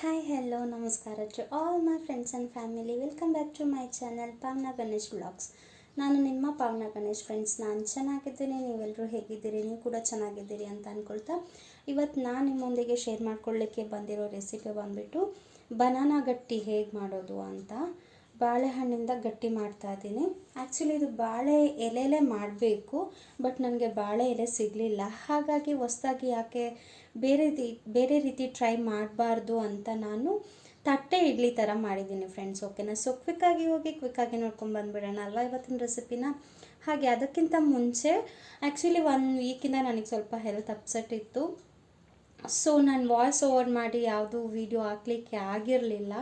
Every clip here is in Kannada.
ಹಾಯ್ ಹೆಲೋ ನಮಸ್ಕಾರ to all my friends and family welcome back to my channel Pavana Ganesh blogs ನಾನು ನಿಮ್ಮ ಪಾವನ ಗಣೇಶ್ ಫ್ರೆಂಡ್ಸ್ ನಾನು ಚೆನ್ನಾಗಿದ್ದೀನಿ ನೀವೆಲ್ಲರೂ ಹೇಗಿದ್ದೀರಿ? ನೀವು ಕೂಡ ಚೆನ್ನಾಗಿದ್ದೀರಿ ಅಂತ ಅಂದ್ಕೊಳ್ತಾ ಇವತ್ತು ನಾನು ನಿಮ್ಮೊಂದಿಗೆ ಶೇರ್ ಮಾಡ್ಕೊಳ್ಳಿಕ್ಕೆ ಬಂದಿರೋ ರೆಸಿಪಿ ಬಂದುಬಿಟ್ಟು ಬನಾನಾ ಗಟ್ಟಿ ಹೇಗೆ ಮಾಡೋದು ಅಂತ. ಬಾಳೆಹಣ್ಣಿಂದ ಗಟ್ಟಿ ಮಾಡ್ತಾ ಇದ್ದೀನಿ. ಆ್ಯಕ್ಚುಲಿ ಇದು ಬಾಳೆ ಎಲೆಲೇ ಮಾಡಬೇಕು ಬಟ್ ನನಗೆ ಬಾಳೆ ಎಲೆ ಸಿಗಲಿಲ್ಲ. ಹಾಗಾಗಿ ಹೊಸ್ದಾಗಿ ಯಾಕೆ ಬೇರೆ ರೀತಿ ಬೇರೆ ರೀತಿ ಟ್ರೈ ಮಾಡಬಾರ್ದು ಅಂತ ನಾನು ತಟ್ಟೆ ಇಡ್ಲಿ ಥರ ಮಾಡಿದ್ದೀನಿ ಫ್ರೆಂಡ್ಸ್ ಓಕೆನಾ ಸೊ ಕ್ವಿಕ್ಕಾಗಿ ಹೋಗಿ ಕ್ವಿಕ್ಕಾಗಿ ನೋಡ್ಕೊಂಡು ಬಂದುಬಿಡೋಣ ಅಲ್ವಾ ಇವತ್ತಿನ ರೆಸಿಪಿನ ಹಾಗೆ ಅದಕ್ಕಿಂತ ಮುಂಚೆ ಆ್ಯಕ್ಚುಲಿ ಒನ್ ವೀಕಿಂದ ನನಗೆ ಸ್ವಲ್ಪ ಹೆಲ್ತ್ ಅಪ್ಸೆಟ್ ಇತ್ತು. ಸೊ ನಾನು ವಾಯ್ಸ್ ಓವರ್ ಮಾಡಿ ಯಾವುದು ವೀಡಿಯೋ ಹಾಕ್ಲಿಕ್ಕೆ ಆಗಿರಲಿಲ್ಲ.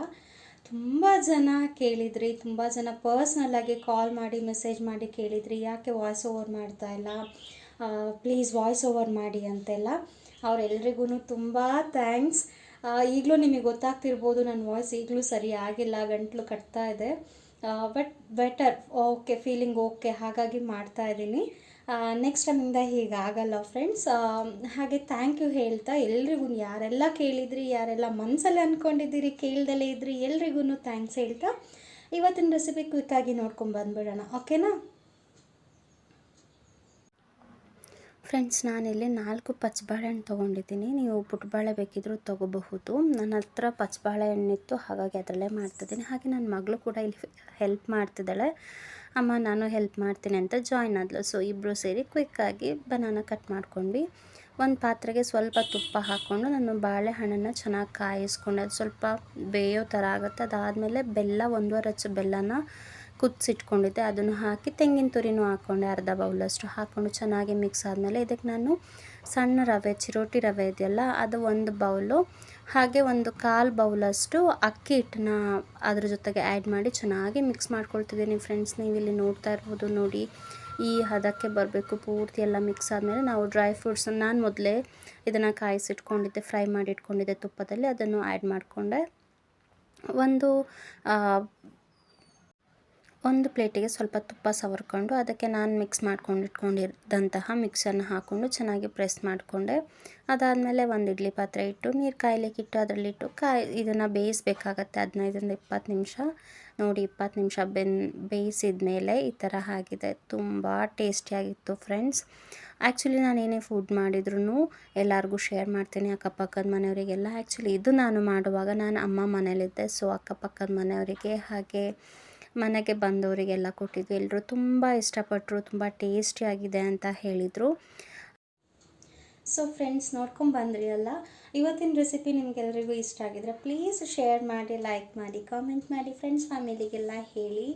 ತುಂಬ ಜನ ಕೇಳಿದ್ರಿ, ತುಂಬ ಜನ ಪರ್ಸ್ನಲ್ಲಾಗಿ ಕಾಲ್ ಮಾಡಿ ಮೆಸೇಜ್ ಮಾಡಿ ಕೇಳಿದ್ರಿ, ಯಾಕೆ ವಾಯ್ಸ್ ಓವರ್ ಮಾಡ್ತಾ ಇಲ್ಲ? ಪ್ಲೀಸ್ ವಾಯ್ಸ್ ಓವರ್ ಮಾಡಿ ಅಂತೆಲ್ಲ ಅವರೆಲ್ರಿಗೂ ತುಂಬ ಥ್ಯಾಂಕ್ಸ್ ಈಗಲೂ ನಿಮಗೆ ಗೊತ್ತಾಗ್ತಿರ್ಬೋದು ನನ್ನ ವಾಯ್ಸ್ ಈಗಲೂ ಸರಿ ಆಗಿಲ್ಲ, ಗಂಟ್ಲು ಕಟ್ತಾ ಇದೆ. But better okay feeling okay ಹಾಗಾಗಿ ಮಾಡ್ತಾ ಇದ್ದೀನಿ. ನೆಕ್ಸ್ಟ್ ಟೈಮಿಂದ ಹೀಗಾಗಲ್ಲ ಫ್ರೆಂಡ್ಸ್ ಹಾಗೆ ಥ್ಯಾಂಕ್ ಯು ಹೇಳ್ತಾ ಎಲ್ರಿಗೂ ಯಾರೆಲ್ಲ ಕೇಳಿದ್ರಿ, ಯಾರೆಲ್ಲ ಮನಸ್ಸಲ್ಲಿ ಅಂದ್ಕೊಂಡಿದ್ದೀರಿ ಕೇಳ್ದಲೇ ಇದ್ರಿ ಎಲ್ರಿಗೂ ಥ್ಯಾಂಕ್ಸ್ ಹೇಳ್ತಾ ಇವತ್ತಿನ ರೆಸಿಪಿ ಕ್ವಿಕ್ಕಾಗಿ ನೋಡ್ಕೊಂಡು ಬಂದ್ಬಿಡೋಣ ಓಕೆನಾ ಫ್ರೆಂಡ್ಸ್ ನಾನಿಲ್ಲಿ ನಾಲ್ಕು ಪಚ್ಚಬಾಳೆಹಣ್ಣು ತೊಗೊಂಡಿದ್ದೀನಿ. ನೀವು ಪುಟ್ಬಾಳೆ ಬೇಕಿದ್ದರೂ ತೊಗೋಬಹುದು. ನನ್ನ ಹತ್ರ ಪಚ್ಚಬಾಳೆಹಣ್ಣಿತ್ತು ಹಾಗಾಗಿ ಅದರಲ್ಲೇ ಮಾಡ್ತಿದ್ದೀನಿ. ಹಾಗೆ ನನ್ನ ಮಗಳು ಕೂಡ ಇಲ್ಲಿ ಹೆಲ್ಪ್ ಮಾಡ್ತಿದ್ದಾಳೆ. ಅಮ್ಮ, ನಾನು ಹೆಲ್ಪ್ ಮಾಡ್ತೀನಿ ಅಂತ ಜಾಯ್ನ್ ಆದಲು. ಸೊ ಇಬ್ಬರು ಸೇರಿ ಕ್ವಿಕ್ಕಾಗಿ ಬನಾನ ಕಟ್ ಮಾಡ್ಕೊಂಡ್ವಿ. ಒಂದು ಪಾತ್ರೆಗೆ ಸ್ವಲ್ಪ ತುಪ್ಪ ಹಾಕ್ಕೊಂಡು ನಾನು ಬಾಳೆಹಣ್ಣನ್ನು ಚೆನ್ನಾಗಿ ಕಾಯಿಸ್ಕೊಂಡು. ಅದು ಸ್ವಲ್ಪ ಬೇಯೋ ಥರ ಆಗುತ್ತೆ. ಅದಾದಮೇಲೆ ಬೆಲ್ಲ, ಒಂದೂವರೆ ಹಚ್ಚು ಬೆಲ್ಲನ ಕುದಿಸಿಟ್ಕೊಂಡಿದ್ದೆ. ಅದನ್ನು ಹಾಕಿ ತೆಂಗಿನ ತುರಿನೂ ಹಾಕ್ಕೊಂಡೆ, ಅರ್ಧ ಬೌಲಷ್ಟು ಹಾಕ್ಕೊಂಡು ಚೆನ್ನಾಗಿ ಮಿಕ್ಸ್ ಆದಮೇಲೆ ಇದಕ್ಕೆ ನಾನು ಸಣ್ಣ ರವೆ, ಚಿರೋಟಿ ರವೆ ಇದೆಯಲ್ಲ, ಅದು ಒಂದು ಬೌಲು, ಹಾಗೆ ಒಂದು ಕಾಲು ಬೌಲಷ್ಟು ಅಕ್ಕಿ ಹಿಟ್ಟನ್ನ ಅದ್ರ ಜೊತೆಗೆ ಆ್ಯಡ್ ಮಾಡಿ ಚೆನ್ನಾಗಿ ಮಿಕ್ಸ್ ಮಾಡ್ಕೊಳ್ತಿದ್ದೀನಿ ಫ್ರೆಂಡ್ಸ್ ನೀವು ಇಲ್ಲಿ ನೋಡ್ತಾ ಇರ್ಬೋದು, ನೋಡಿ. ಈ ಹದಕ್ಕೆ ಬರಬೇಕು, ಪೂರ್ತಿ ಎಲ್ಲ ಮಿಕ್ಸ್ ಆದಮೇಲೆ ನಾವು ಡ್ರೈ ಫ್ರೂಟ್ಸ್ ನಾನು ಮೊದಲೇ ಇದನ್ನು ಕಾಯಿಸಿಟ್ಕೊಂಡಿದ್ದೆ ಫ್ರೈ ಮಾಡಿ ಇಟ್ಕೊಂಡಿದ್ದೆ ತುಪ್ಪದಲ್ಲಿ. ಅದನ್ನು ಆ್ಯಡ್ ಮಾಡಿಕೊಂಡೆ. ಒಂದು ಒಂದು ಪ್ಲೇಟಿಗೆ ಸ್ವಲ್ಪ ತುಪ್ಪ ಸವರ್ಕೊಂಡು ಅದಕ್ಕೆ ನಾನು ಮಿಕ್ಸ್ ಮಾಡ್ಕೊಂಡು ಇಟ್ಕೊಂಡಿದ್ದಂತಹ ಮಿಕ್ಸನ್ನು ಹಾಕ್ಕೊಂಡು ಚೆನ್ನಾಗಿ ಪ್ರೆಸ್ ಮಾಡಿಕೊಂಡೆ. ಅದಾದಮೇಲೆ ಒಂದು ಇಡ್ಲಿ ಪಾತ್ರೆ ಇಟ್ಟು ನೀರು ಕಾಯ್ಲಿಕ್ಕೆ ಇಟ್ಟು ಅದರಲ್ಲಿಟ್ಟು ಕಾಯಿ ಇದನ್ನು ಬೇಯಿಸಬೇಕಾಗತ್ತೆ. ಹದಿನೈದರಿಂದ ಇಪ್ಪತ್ತು ನಿಮಿಷ. ನೋಡಿ, ಇಪ್ಪತ್ತು ನಿಮಿಷ ಬೆನ್ ಬೇಯಿಸಿದ ಮೇಲೆ ಈ ಥರ ಆಗಿದೆ. ತುಂಬ ಟೇಸ್ಟಿಯಾಗಿತ್ತು ಫ್ರೆಂಡ್ಸ್. ಆ್ಯಕ್ಚುಲಿ ನಾನು ಏನೇ ಫುಡ್ ಮಾಡಿದ್ರು ಎಲ್ಲರಿಗೂ ಶೇರ್ ಮಾಡ್ತೀನಿ. ಅಕ್ಕಪಕ್ಕದ ಮನೆಯವರಿಗೆಲ್ಲ ಆ್ಯಕ್ಚುಲಿ ಇದು ನಾನು ಮಾಡುವಾಗ ನಾನು ಅಮ್ಮ ಮನೇಲಿದ್ದೆ. ಸೊ, ಅಕ್ಕಪಕ್ಕದ ಮನೆಯವರಿಗೆ ಹಾಗೆ ಮನೆಗೆ ಬಂದವರಿಗೆಲ್ಲ ಕೊಟ್ಟಿದ್ದು. ಎಲ್ಲರೂ ತುಂಬ ಇಷ್ಟಪಟ್ಟರು ತುಂಬ ಟೇಸ್ಟಿಯಾಗಿದೆ ಅಂತ ಹೇಳಿದರು. ಸೊ ಫ್ರೆಂಡ್ಸ್ ನೋಡ್ಕೊಂಡು ಬಂದ್ರಿ ಅಲ್ಲ? ಇವತ್ತಿನ ರೆಸಿಪಿ ನಿಮಗೆಲ್ಲರಿಗೂ ಇಷ್ಟ ಆಗಿದ್ರೆ ಪ್ಲೀಸ್ ಶೇರ್ ಮಾಡಿ ಲೈಕ್ ಮಾಡಿ ಕಾಮೆಂಟ್ ಮಾಡಿ ಫ್ರೆಂಡ್ಸ್ ಫ್ಯಾಮಿಲಿಗೆಲ್ಲ ಹೇಳಿ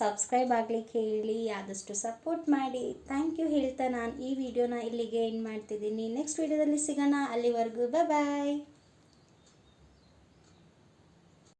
ಸಬ್ಸ್ಕ್ರೈಬ್ ಆಗಲಿಕ್ಕೆ ಹೇಳಿ ಆದಷ್ಟು ಸಪೋರ್ಟ್ ಮಾಡಿ. ಥ್ಯಾಂಕ್ ಯು ಹೇಳ್ತಾ ನಾನು ಈ ವಿಡಿಯೋನ ಇಲ್ಲಿಗೆ ಎಂಡ್ ಮಾಡ್ತಿದ್ದೀನಿ. ನೆಕ್ಸ್ಟ್ ವಿಡಿಯೋದಲ್ಲಿ ಸಿಗೋಣ. ಅಲ್ಲಿವರೆಗೂ ಬಾಯ್